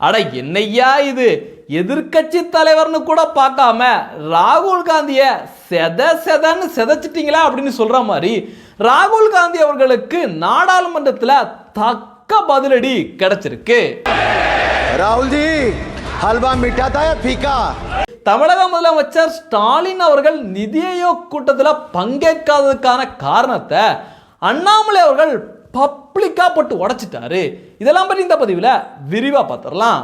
அட என்னையா இது? எதிர்கட்சி தலைவர்னு கூட பார்க்காம ராகுல் காந்தியை செத செதன்னு செதைச்சிட்டிங்களா அப்படின்னு சொல்கிற மாதிரி ராகுல் காந்தி அவர்களுக்கு நாடாளுமன்றத்தில் தக்க பதிலடி கிடைச்சிருக்கு. ராகுல்ஜி ஹல்வா மிட்டா தாயா பீக்கா? தமிழக முதலமைச்சர் ஸ்டாலின் அவர்கள் நிதியோ கூட்டத்தில் பங்கேற்காததுக்கான காரணத்தை அண்ணாமலை அவர்கள் பப்ளிக்கா போட்டு உடைச்சிட்டாரு. இதெல்லாம் பற்றி இந்த பதிவில் விரிவா பார்த்துடலாம்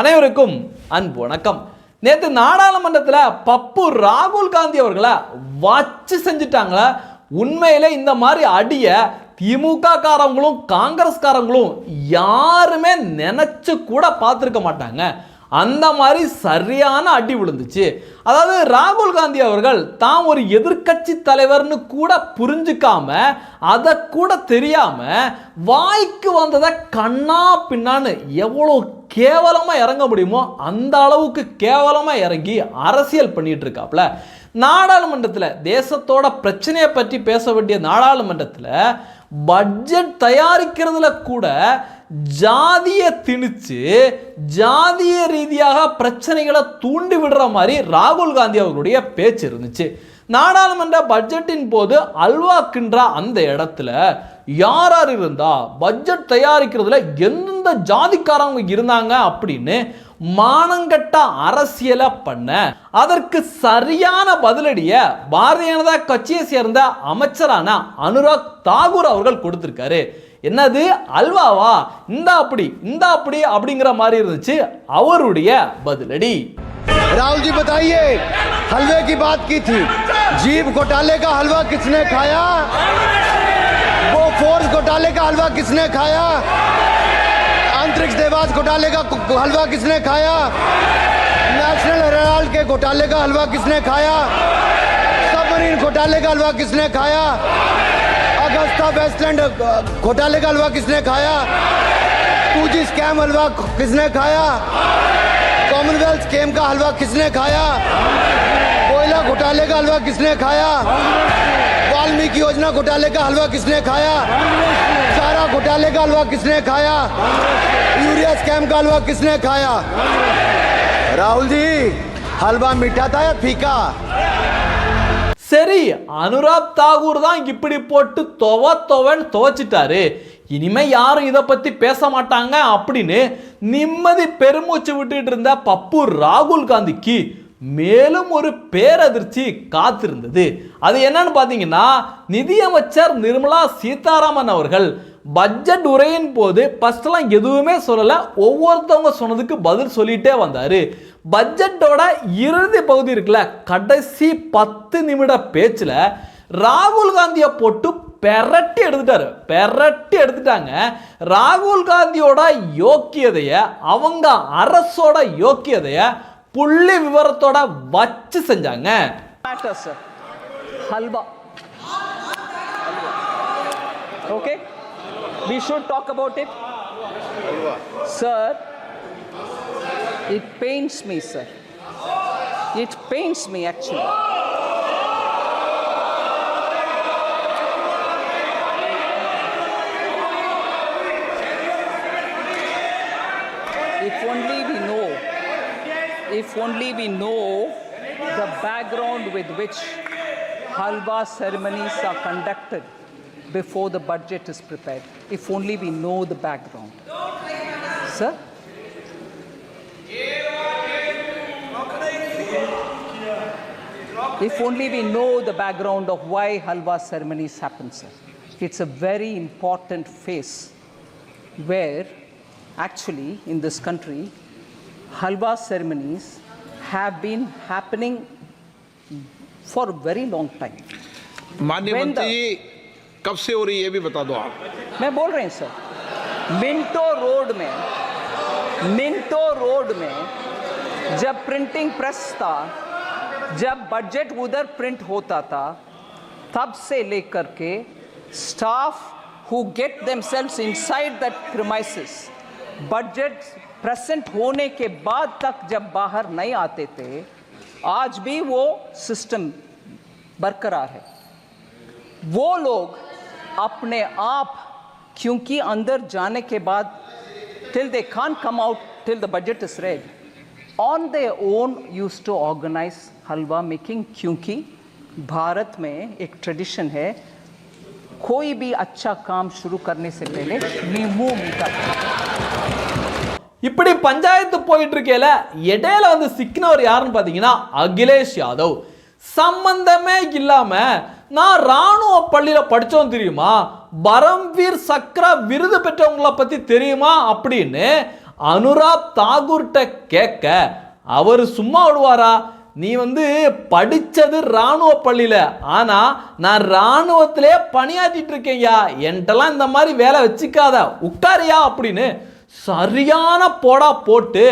அனைவருக்கும் அன்பு வணக்கம். நேற்று நாடாளுமன்றத்தில் பப்பு ராகுல் காந்தி அவர்களை வச்சு செஞ்சுட்டாங்களா? உண்மையிலே இந்த மாதிரி அடியை திமுக காரங்களும் காங்கிரஸ்காரங்களும் யாருமே நினைச்சு கூட பார்த்துருக்க மாட்டாங்க. அந்த மாதிரி சரியான அடி விழுந்துச்சு. அதாவது ராகுல் காந்தி அவர்கள் தான் ஒரு எதிர்க்கட்சி தலைவர்னு கூட புரிஞ்சுக்காம அதை கூட தெரியாம வாய்க்கு வந்ததை கண்ணா பின்னான்னு எவ்வளோ கேவலமாக இறங்க முடியுமோ அந்த அளவுக்கு கேவலமாக இறங்கி அரசியல் பண்ணிட்டு இருக்காப்ல நாடாளுமன்றத்தில் தேசத்தோட பிரச்சனையை பற்றி பேச வேண்டிய நாடாளுமன்றத்தில் பட்ஜெட் தயாரிக்கிறதுல கூட ஜாதியை திணிச்சு ஜாதிய ரீதியாக பிரச்சனைகளை தூண்டி விடுற மாதிரி ராகுல் காந்தி அவர்களுடைய பேச்சு இருந்துச்சு. நாடாளுமன்ற பட்ஜெட்டின் போது அல்வா அந்த இடத்துல யார் யார் இருந்தால் பட்ஜெட் தயாரிக்கிறதுல எந்தெந்த ஜாதிக்காரவங்க இருந்தாங்க அப்படின்னு மானங்கட்ட அரசியலை பண்ண அதற்கு சரியான பதிலடிய பாரதிய ஜனதா கட்சியை சேர்ந்த அமைச்சரான அனுராக் தாகூர் அவர்கள் கொடுத்திருக்காரு. என்னது? அல்வாவா? இந்த அப்படி இந்த அப்படி அப்படிங்கிற மாதிரி இருந்துச்சு அவருடைய பதிலடி. ராகுல்ஜி பதாயே ஹல்வே கி பாத் கி ஜீவ் கோட்டாலே கா ஹல்வா கிஸ்னே காயா वो फोर्स घोटाले का हलवा किसने खाया? अंतरिक्ष देवास घोटाले का हलवा किसने खाया? नेशनल हेराल्ड के घोटाले का हलवा किसने खाया? सबमरीन घोटाले का हलवा किसने खाया? अगस्ता वेस्टलैंड घोटाले का हलवा किसने खाया? टू जी स्कैम हलवा किसने खाया? कॉमनवेल्थ स्कीम का हलवा किसने खाया? घोटाले का हलवा किसने खाया वाल्मीकि योजना घोटाले का हलवा किसने खाया चारा घोटाले का हलवा किसने खाया यूरिया स्कैम का हलवा किसने खाया राहुल जी हलवा मीठा था या फीका சரி அனுராக் தாகூர் தான் இப்படி போட்டு துவ துவன்னு துவைச்சிட்டாரு இனிமே யாரும் இதை பத்தி பேச மாட்டாங்க அப்படின்னு நிம்மதி பெருமூச்சு விட்டுட்டு இருந்த பப்பு ராகுல் காந்திக்கு மேலும் ஒரு பேரதிர்ச்சி காத்திருந்தது. அது என்னன்னு பார்த்தீங்கன்னா நிதியமைச்சர் நிர்மலா சீதாராமன் அவர்கள் பட்ஜெட் உரையின் போது ஃபர்ஸ்ட்லாம் எதுவுமே சொல்லலை. ஒவ்வொருத்தவங்க சொன்னதுக்கு பதில் சொல்லிட்டே வந்தார். பட்ஜெட்டோட இறுதி பகுதி இருக்குல்ல கடைசி பத்து நிமிட பேச்சில் ராகுல் காந்தியை போட்டு பெரட்டி எடுத்துட்டாரு. பெரட்டி எடுத்துட்டாங்க. ராகுல் காந்தியோட யோக்கியதைய அவங்க அரசோட யோக்கியதையை புள்ளி விவரத்தோட வச்சு செஞ்சாங்க matter, sir. Halwa. Okay? We should talk about it. Sir, it pains me, sir. It pains me actually. if only we know the background with which halwa ceremonies are conducted before the budget is prepared. If only we know the background. Sir? If only we know the background of why halwa ceremonies happen, sir. It's a very important phase where actually in this country halwa ceremonies have been happening for a very long time. माननीय मंत्री जी कब से हो रही है ये भी बता दो आप मैं बोल रहे हैं सर मिंटो रोड में मिंटो रोड में जब प्रिंटिंग प्रेस था जब बजट उधर प्रिंट होता था तब से लेकर के staff who get themselves inside that premises budget present होने के बाद तक जब बाहर नहीं आते थे, आज भी वो सिस्टम बरकरार है। वो लोग अपने आप, क्योंकि अंदर जाने के बाद till they can't come out, till the budget is read on their own used to organize halwa making क्योंकि भारत में एक ट्रेडिशन है, कोई भी अच्छा काम शुरू करने से पहले नींबू मीठा இப்படி பஞ்சாயத்து போயிட்டு இருக்கையில இடையில வந்து சிக்கினவர் யாருன்னு பார்த்தீங்கன்னா அகிலேஷ் யாதவ். சம்பந்தமே இல்லாம நான் ராணுவ பள்ளியில படிச்சோம் தெரியுமா? பரம்வீர் சக்ரா விருது பெற்றவங்களை பத்தி தெரியுமா அப்படின்னு அனுராக் தாகூர்கிட்ட கேட்க அவர் சும்மா விடுவாரா? நீ வந்து படித்தது ராணுவ பள்ளியில் ஆனால் நான் இராணுவத்திலே பணியாற்றிட்டு இருக்கேன்யா என்கிட்டலாம் இந்த மாதிரி வேலை வச்சுக்காத. உட்காரியா அப்படின்னு சரியான போடா போட்டு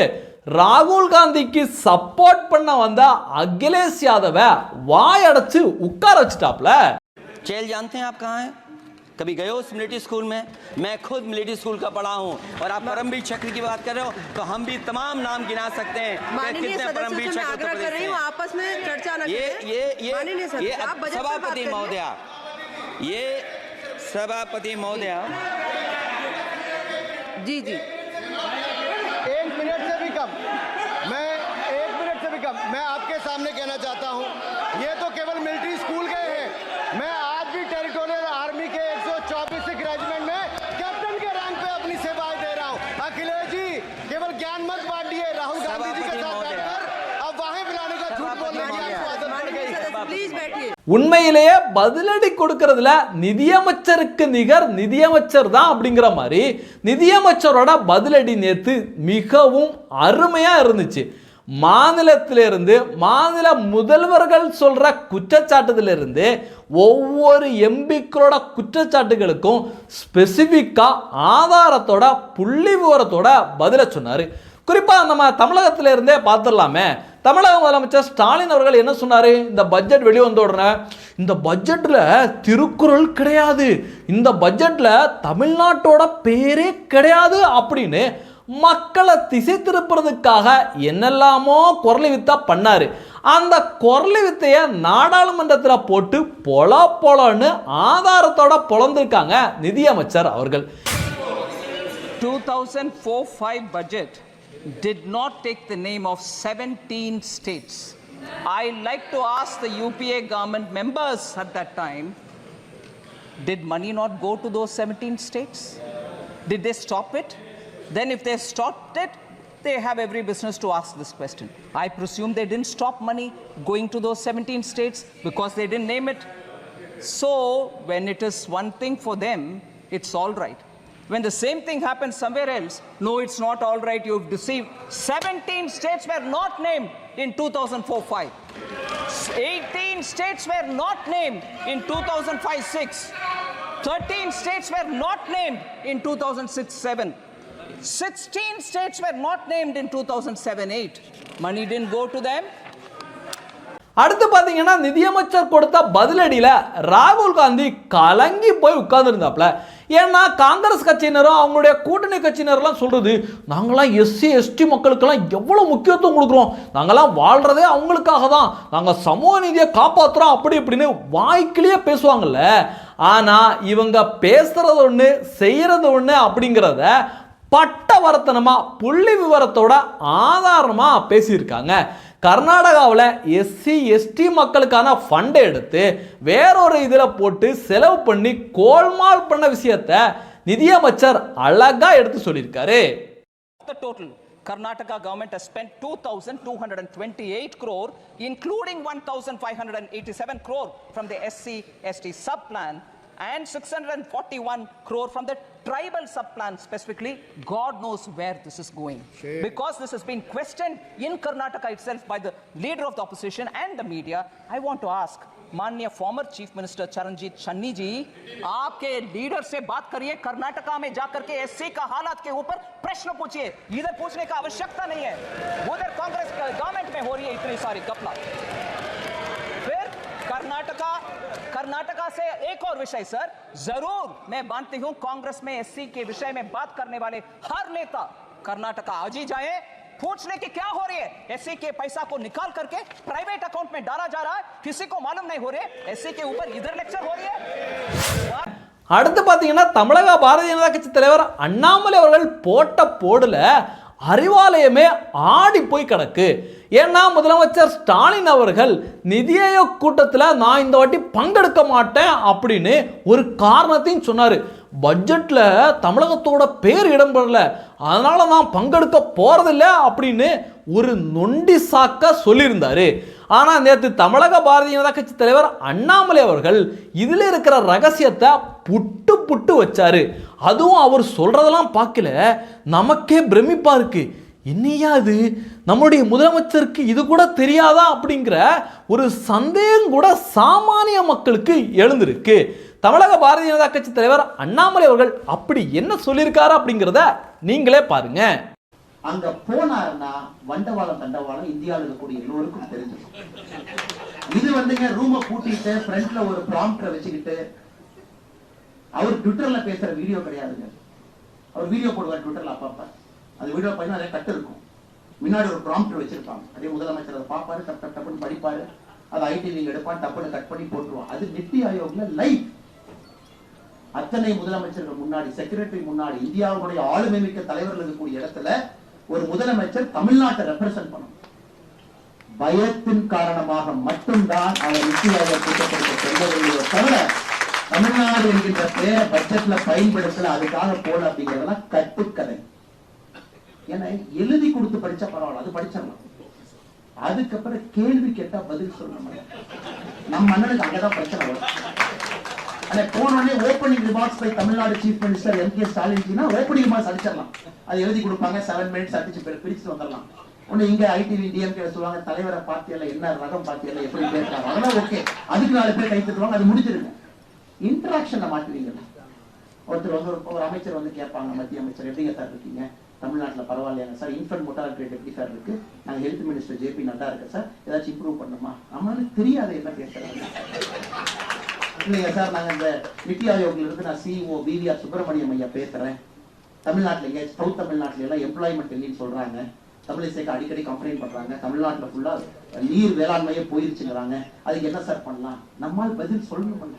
ராகுல் காந்திக்கு சப்போர்ட் பண்ண வந்த அகிலேஷ் யாதவ வாயடைச்சு உட்கார வச்சுட்டாப்ல चेल जानते हैं आप कहाँ हैं कभी गए हो उस मिलिट्री स्कूल में मैं खुद मिलिट्री स्कूल का पढ़ा हूँ और आप परमवीर चक्र की बात कर रहे हो तो हम भी तमाम नाम गिना सकते हैं कि माननीय कितने सदस्यों परमवीर से मैं चक्र आग्रह उत्तर कर रही प्रदेश हूँ से आपस में चर्चा न ये करें ये ये माननीय ये सदस्य आप बजट पर बात सभापति करिए। महोदया ये सभापति महोदया जी जी। एक मिनट से भी कम। मैं एक मिनट से भी कम। मैं आपके सामने कहना चाहता हूँ உண்மையிலேயே பதிலடி கொடுக்கறதுல நிதியமைச்சருக்கு நிகர் நிதியமைச்சர் தான் அப்படிங்கிற மாதிரி நிதியமைச்சரோட பதிலடி நேத்து மிகவும் அருமையா இருந்துச்சு. மாநிலத்திலிருந்து மாநில முதல்வர்கள் சொல்ற குற்றச்சாட்டுதிலிருந்து ஒவ்வொரு எம்பிக்களோட குற்றச்சாட்டுகளுக்கும் ஸ்பெசிஃபிக்காக ஆதாரத்தோட புள்ளி விவரத்தோட பதில சொன்னார். குறிப்பாக நம்ம தமிழகத்தில் இருந்தே பார்த்துடலாமே. தமிழக முதலமைச்சர் ஸ்டாலின் அவர்கள் என்ன சொன்னார்? இந்த பட்ஜெட் வெளியே வந்த உடனே இந்த பட்ஜெட்டில் திருக்குறள் கிடையாது. இந்த பட்ஜெட்டில் தமிழ்நாட்டோட பேரே கிடையாது அப்படின்னு மக்களை திசை திருப்புறதுக்காக என்னெல்லாமோ குரலி வித்தா பண்ணார். அந்த குரலி வித்தையை நாடாளுமன்றத்தில் போட்டு பொல பொலன்னு ஆதாரத்தோட பொழந்திருக்காங்க நிதியமைச்சர் அவர்கள். Two thousand four five budget did not take the name of 17 states. I like to ask the UPA government members at that time, did money not go to those 17 states? Did they stop it? Then if they stopped it, they have every business to ask this question. I presume they didn't stop money going to those 17 states because they didn't name it. So, when it is one thing for them, it's all right. When the same thing happens somewhere else, no, it's not all right, you've deceived. 17 states were not named in 2004 5. 18 states were not named in 2005 6. 13 states were not named in 2006 7. 16 states were not named in 2007 8. Money didn't go to them, அடுத்து பார்த்தீங்கன்னா நிதியமைச்சர் கொடுத்த பதிலடியில் ராகுல் காந்தி கலங்கி போய் உட்கார்ந்துருந்தாப்புல. ஏன்னா காங்கிரஸ் கட்சியினரும் அவங்களுடைய கூட்டணி கட்சியினரெல்லாம் சொல்கிறது நாங்களாம் எஸ்சி எஸ்டி மக்களுக்கெல்லாம் எவ்வளோ முக்கியத்துவம் கொடுக்குறோம். நாங்களாம் வாழ்கிறதே அவங்களுக்காக தான். நாங்கள் சமூக நீதியை காப்பாற்றுறோம் அப்படி இப்படின்னு வாய்க்கிலேயே பேசுவாங்கல்ல. ஆனால் இவங்க பேசுகிறது ஒன்று செய்கிறது ஒன்று அப்படிங்கிறத பட்டவர்த்தனமா புள்ளி விவரத்தோட ஆதாரமாக பேசியிருக்காங்க. கர்நாடகாவில் எஸ்சி எஸ்டி மக்களுக்கான ஃபண்டை எடுத்து வேறொரு இதில் போட்டு செலவு பண்ணி கோல்மால் பண்ண விஷயத்த நிதியமைச்சர் அழகா எடுத்து சொல்லியிருக்காரு. The total. Karnataka government has spent 2228 crore including 1587 crore from the sc st subplan and 641 crore from the tribal subplan specifically god knows where this is going because this has been questioned in karnataka itself by the leader of the opposition and the media i want to ask माननीय former chief minister Charanjit Channi ji आपके leader से बात करिए कर्नाटका में जाकर के SC का हालात के ऊपर प्रश्न पूछिए इधर पूछने का आवश्यकता नहीं है उधर कांग्रेस गवर्नमेंट में हो रही है इतनी सारी कपला कर्नाटका से एक और विषय सर जरूर मैं मानती हूं कांग्रेस में एससी के विषय में बात करने वाले हर नेता कर्नाटका आज ही जाए पूछने की क्या हो रही है एससी के पैसा को निकाल करके प्राइवेट अकाउंट में डाला जा रहा है किसी को मालूम नहीं हो रही है एससी के ऊपर इधर लेक्चर हो रही है அடுத்து பார்த்தீங்கன்னா தமிழக பாரதிய ஜனதா கட்சி தலைவர் அண்ணாமலை அவர்கள் போட்ட போடுல அறிவாலயமே ஆடி போய் கிடக்கு ஏன்னா முதலமைச்சர் ஸ்டாலின் அவர்கள் நிதி ஆயோக் கூட்டத்தில் நான் இந்த வாட்டி பங்கெடுக்க மாட்டேன் அப்படின்னு ஒரு காரணத்தையும் சொன்னார். பட்ஜெட்டில் தமிழகத்தோட பேர் இடம்பெறல. அதனால் நான் பங்கெடுக்க போகிறதில்ல அப்படின்னு ஒரு நொண்டி சாக்க சொல்லியிருந்தார். ஆனால் நேற்று தமிழக பாரதிய ஜனதா கட்சி தலைவர் அண்ணாமலை அவர்கள் இதில் இருக்கிற ரகசியத்தை புட்டு புட்டு வச்சார். அதுவும் அவர் சொல்கிறதெல்லாம் பார்க்கல. நமக்கே பிரமிப்பாக இருக்குது என்னையா இது? நம்முடைய முதலமைச்சருக்கு இது கூட தெரியாதா அப்படிங்கிற ஒரு சந்தேகம் கூட சாமானிய மக்களுக்கு எழுந்திருக்கு. தமிழக பாரதிய ஜனதா கட்சி தலைவர் அண்ணாமலை அவர்கள் அப்படி என்ன சொல்லியிருக்காரு அப்படிங்கிறத நீங்களே பாருங்க. அங்க போனாருன்னா வண்டவாளம் தண்டவாளம் இந்தியாவில் இருக்கக்கூடிய எல்லோருக்கும் தெரிஞ்சது இது வந்துங்க ரூம கூட்டிட்டு ஃப்ரண்ட்ல ஒரு ப்ராம்ப்டரை வச்சுக்கிட்டு அவர் ட்விட்டர்ல பேசுற வீடியோ கிடையாதுங்க. அவர் வீடியோ போடுவார் ட்விட்டர்ல அப்பப்ப. அந்த வீடியோ பண்ணி நிறைய கட்டு இருக்கும். முன்னாடி ஒரு ப்ராம்ப்டர் வச்சிருப்பாங்க. அதே முதலமைச்சர் அதை பார்ப்பாரு டப் டப் டப்புன்னு படிப்பாரு. அதை ஐடி எடுப்பான் டப்புன்னு கட் பண்ணி போட்டுருவான். அது நித்தி ஆயோக்ல லைவ் அத்தனை முதலமைச்சர்கள் முன்னாடி செக்ரட்டரி முன்னாடி இந்தியாவுடைய ஆளுமை மிக்க தலைவர்கள் இருக்கக்கூடிய இடத்துல ஒரு முதலமைச்சர் தமிழ்நாட்டை ரெப்ரசென்ட் பண்ணும் பயத்தின் காரணமாக மட்டும்தான் அவர் நித்தி ஆயோக் கூட்டத்திற்கு தவிர தமிழ்நாடு என்கின்ற பேரை பட்ஜெட்ல பயன்படுத்தல அதுக்காக போல அப்படிங்கிறதெல்லாம் கட்டுக்கதை. ஏன்னா எழுதி கொடுத்து படிச்சா பரவாயில்ல அது படிச்சிடலாம். அதுக்கப்புறம் கேள்வி கேட்டா பதில் சொல்லணும் நம்ம அண்ணனுக்கு அங்கதான் பிரச்சனை வரும். ஆனா போனோடனே opening remarks by Tamil Nadu chief minister M K Stalin opening remarks அடிச்சிடலாம். அது எழுதி கொடுப்பாங்க செவன் மினிட்ஸ் அடிச்சு பேர் பிரிச்சு வந்துடலாம். ஒண்ணு இங்க ஐடிவி டிஎம்கே சொல்லுவாங்க தலைவரை பார்த்தியல என்ன ரகம் பார்த்தியல எப்படி பேசுறாங்க அதெல்லாம் ஓகே அதுக்கு நாலு பேர் கை தட்டுவாங்க அது முடிச்சிருங்க இன்ட்ராக்ஷன்ல மாட்டுவீங்க ஒருத்தர் வந்து ஒரு அமைச்சர் வந்து கேட்பாங்க மத்திய அமைச்சர் எப்படிங்க சார் இருக்கீங்க? தமிழ்நாட்டில் பரவாயில்லையாங்க சார். இன்ஃபன்ட் மொட்டாலிட்டி ரேட் எப்படி சார் இருக்கு? நாங்கள் ஹெல்த் மினிஸ்டர் ஜேபி நட்டா இருக்கு சார்? ஏதாச்சும் இம்ப்ரூவ் பண்ணுமா நம்மளுக்கு தெரியாது என்ன பேசுறாங்க. இல்லைங்க சார் நாங்கள் இந்த நித்தி ஆயோக்ல இருந்து நான் சிஇஓ பிவிஆர் சுப்பிரமணியம் ஐயா பேசுறேன். தமிழ்நாட்டில் எங்க சவுத் தமிழ்நாட்டில எல்லாம் எம்ப்ளாய்மெண்ட் இல்லைன்னு சொல்றாங்க. தமிழிசைக்கு அடிக்கடி கம்ப்ளைண்ட் பண்ணுறாங்க தமிழ்நாட்டில் ஃபுல்லாக நீர் வேளாண்மையே போயிருச்சுங்கிறாங்க. அதுக்கு என்ன சார் பண்ணலாம்? நம்மால் பதில் சொல்லணும்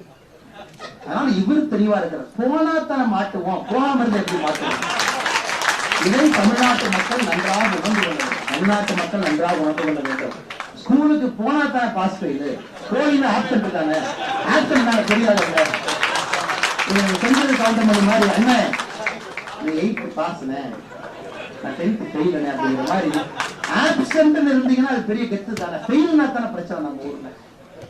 அதனால இவரு தெளிவா இருக்கிறார். போனா தானே மாட்டுவோம் போகாம இருந்து எப்படி மாட்டுவோம் இதை தமிழ்நாட்டு மக்கள் நன்றாக உணர்ந்து கொள்ள வேண்டும். தமிழ்நாட்டு மக்கள் நன்றாக உணர்ந்து கொள்ள வேண்டும். ஸ்கூலுக்கு போனா தான் பாஸ் ஃபெயில் போயில ஆப்சென்ட் தானே ஆப்சென்ட் தானே தெரியாதுங்க நீங்க செஞ்சது கவுண்டமணி மாதிரி என்ன நீ எயித்து பாஸ்னே நான் டென்த்து ஃபெயிலனே அப்படிங்கிற மாதிரி. ஆப்சென்ட்னு இருந்தீங்கன்னா அது பெரிய கெத்து தானே. ஃபெயில்னா தானே பிரச்சனை நம்ம ஊர்ல.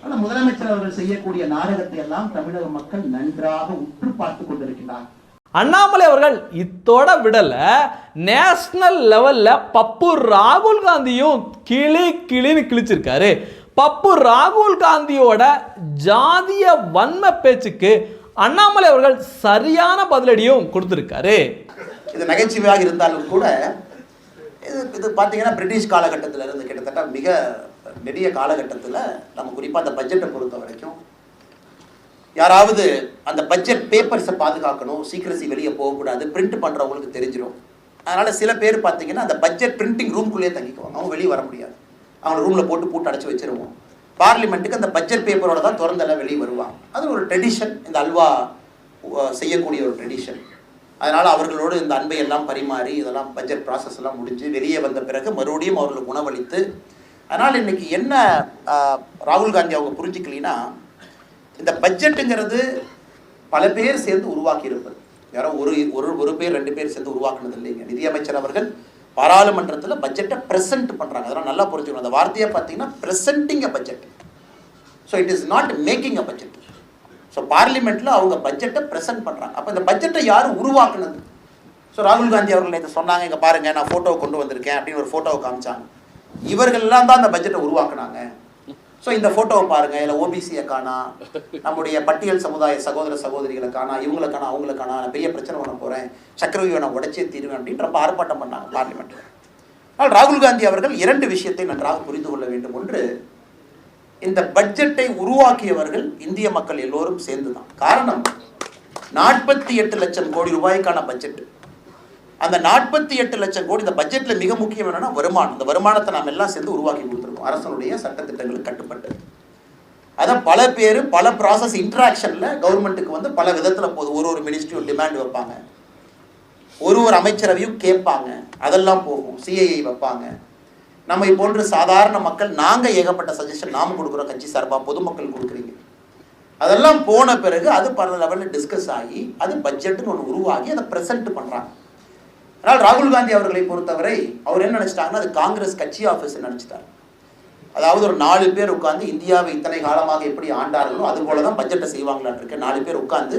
ஆனா முதலமைச்சர் அவர்கள் செய்யக்கூடிய நாடகத்தை எல்லாம் தமிழக மக்கள் நன்றாக உற்று பார்த்து கொண்டிருக்கிறார் அண்ணாமலை அவர்கள் இத்தோட விடலை நேஷனல் லெவலில் பப்பு ராகுல் காந்தியும் கிளி கிளின்னு கிழிச்சிருக்காரு. பப்பு ராகுல் காந்தியோட ஜாதிய வன்ம பேச்சுக்கு அண்ணாமலை அவர்கள் சரியான பதிலடியும் கொடுத்துருக்காரு. இது நகைச்சுவையாக இருந்தாலும் கூட இது இது பார்த்தீங்கன்னா பிரிட்டிஷ் காலகட்டத்தில் இருந்து கிட்டத்தட்ட மிக நெடிய காலகட்டத்தில் நம்ம குறிப்பாக அந்த பட்ஜெட்டை பொறுத்த வரைக்கும் யாராவது அந்த பட்ஜெட் பேப்பர்ஸை பாதுகாக்கணும் சீக்கிரசி வெளியே போகக்கூடாது பிரிண்ட் பண்ணுறவங்களுக்கு தெரிஞ்சிடும் அதனால் சில பேர் பார்த்தீங்கன்னா அந்த பட்ஜெட் பிரிண்டிங் ரூம்குள்ளேயே தங்கிக்குவாங்க. அவங்க வெளியே வர முடியாது. அவங்க ரூமில் போட்டு பூட்டு அடைச்சி வச்சிருவோம். பார்லிமெண்ட்டுக்கு அந்த பட்ஜெட் பேப்பரோட தான் திறந்தெல்லாம் வெளியே வருவாங்க. அது ஒரு ட்ரெடிஷன் இந்த அல்வா செய்யக்கூடிய ஒரு ட்ரெடிஷன் அதனால் அவர்களோடு இந்த அன்பை எல்லாம் பரிமாறி இதெல்லாம் பட்ஜெட் ப்ராசஸ் எல்லாம் முடிஞ்சு வெளியே வந்த பிறகு மறுபடியும் அவர்களுக்கு உணவளித்து அதனால் இன்னைக்கு என்ன ராகுல் காந்தி அவங்க புரிஞ்சுக்கலினா இந்த பட்ஜெட்டுங்கிறது பல பேர் சேர்ந்து உருவாக்கி இருப்பது யாரோ ஒரு ஒரு ஒரு பேர் ரெண்டு பேர் சேர்ந்து உருவாக்குனது இல்லைங்க. நிதியமைச்சர் அவர்கள் பாராளுமன்றத்தில் பட்ஜெட்டை ப்ரெசென்ட் பண்ணுறாங்க அதெல்லாம் நல்லா புரிஞ்சுக்கணும். அந்த வார்த்தையை பார்த்தீங்கன்னா presenting a budget so it is not making a budget so பார்லிமெண்ட்டில் அவங்க பட்ஜெட்டை ப்ரெசென்ட் பண்ணுறாங்க அப்போ இந்த பட்ஜெட்டை யார் உருவாக்குனது? ஸோ ராகுல் காந்தி அவர்கள் இதை சொன்னாங்க இங்கே பாருங்கள் நான் ஃபோட்டோவை கொண்டு வந்திருக்கேன் அப்படின்னு ஒரு ஃபோட்டோவை காமிச்சாங்க. இவர்கள்லாம் தான் அந்த பட்ஜெட்டை உருவாக்குனாங்க. ஸோ இந்த ஃபோட்டோவை பாருங்க. இதில் ஓபிசியை காணா நம்முடைய பட்டியல் சமுதாய சகோதர சகோதரிகளை காணா இவங்களை காணா அவங்களை காணா நான் பெரிய பிரச்சனை பண்ண போகிறேன் சக்கரவியை நான் உடச்சே தீருவேன் அப்படின்னு ரொம்ப ஆர்ப்பாட்டம் பண்ணாங்க பார்லிமெண்ட்டில் ஆனால் ராகுல் காந்தி அவர்கள் இரண்டு விஷயத்தை நன்றாக புரிந்து கொள்ள வேண்டும். ஒன்று இந்த பட்ஜெட்டை உருவாக்கியவர்கள் இந்திய மக்கள் எல்லோரும் சேர்ந்து தான் காரணம் நாற்பத்தி எட்டு லட்சம் கோடி ரூபாய்க்கான பட்ஜெட் அந்த நாற்பத்தி எட்டு லட்சம் கோடி இந்த பட்ஜெட்டில் மிக முக்கியம் என்னன்னா வருமானம். இந்த வருமானத்தை நாம் எல்லாம் சேர்ந்து உருவாக்கி இருக்கும் அரசனுடைய சட்டத்திட்டங்களுக்கு கட்டுப்பட்டு அதான் பல பேர் பல ப்ராசஸ் இன்ட்ராக்ஷனில் கவர்மெண்ட்டுக்கு வந்து பல விதத்தில் போகுது. ஒரு ஒரு மினிஸ்ட்ரியும் டிமாண்ட் வைப்பாங்க. ஒரு ஒரு அமைச்சரவையும் கேட்பாங்க. அதெல்லாம் போகும். சிஐஐ வைப்பாங்க. நம்ம போன்ற சாதாரண மக்கள் நாங்கள் ஏகப்பட்ட சஜஷன் நாம கொடுக்குறோம் கட்சி சார்பாக பொதுமக்கள் கொடுக்குறீங்க. அதெல்லாம் போன பிறகு அது பல லெவலில் டிஸ்கஸ் ஆகி அது பட்ஜெட்டுன்னு ஒன்று உருவாகி அதை ப்ரெசென்ட் பண்ணுறாங்க ஆனால் ராகுல் காந்தி அவர்களை பொறுத்தவரை அவர் என்ன நினச்சிட்டாங்கன்னா அது காங்கிரஸ் கட்சி ஆஃபீஸ் நினச்சிட்டார். அதாவது ஒரு நாலு பேர் உட்காந்து இந்தியாவை இத்தனை காலமாக எப்படி ஆண்டார்களோ அது போல தான் பட்ஜெட்டை செய்வாங்களான்னு இருக்கு. நாலு பேர் உட்காந்து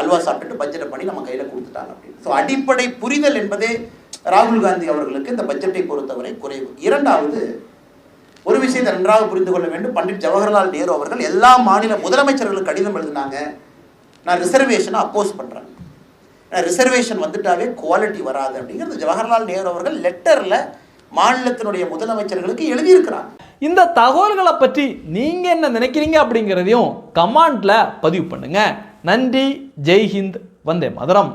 அல்வா சாப்பிட்டுட்டு பட்ஜெட்டை பண்ணி நம்ம கையில் கொடுத்துட்டாங்க அப்படின்னு. ஸோ அடிப்படை புரிதல் என்பதே ராகுல் காந்தி அவர்களுக்கு இந்த பட்ஜெட்டை பொறுத்தவரை குறைவு. இரண்டாவது ஒரு விஷயத்தை நன்றாக புரிந்து கொள்ள வேண்டும். பண்டிட் ஜவஹர்லால் நேரு அவர்கள் எல்லா மாநில முதலமைச்சர்களுக்கு கடிதம் எழுதினாங்க. நான் ரிசர்வேஷனை அப்போஸ் பண்ணுறேன் ரிசர்வேஷன் வந்துட்டாவே குவாலிட்டி வராது அப்படிங்கிறது ஜவஹர்லால் நேரு அவர்கள் லெட்டரில் மாநிலத்தினுடைய முதலமைச்சர்களுக்கு எழுதியிருக்கிறாங்க. இந்த தகவல்களை பற்றி நீங்கள் என்ன நினைக்கிறீங்க அப்படிங்கிறதையும் கமாண்டில் பதிவு பண்ணுங்கள் நன்றி. ஜெய்ஹிந்த். வந்தே மதுரம்.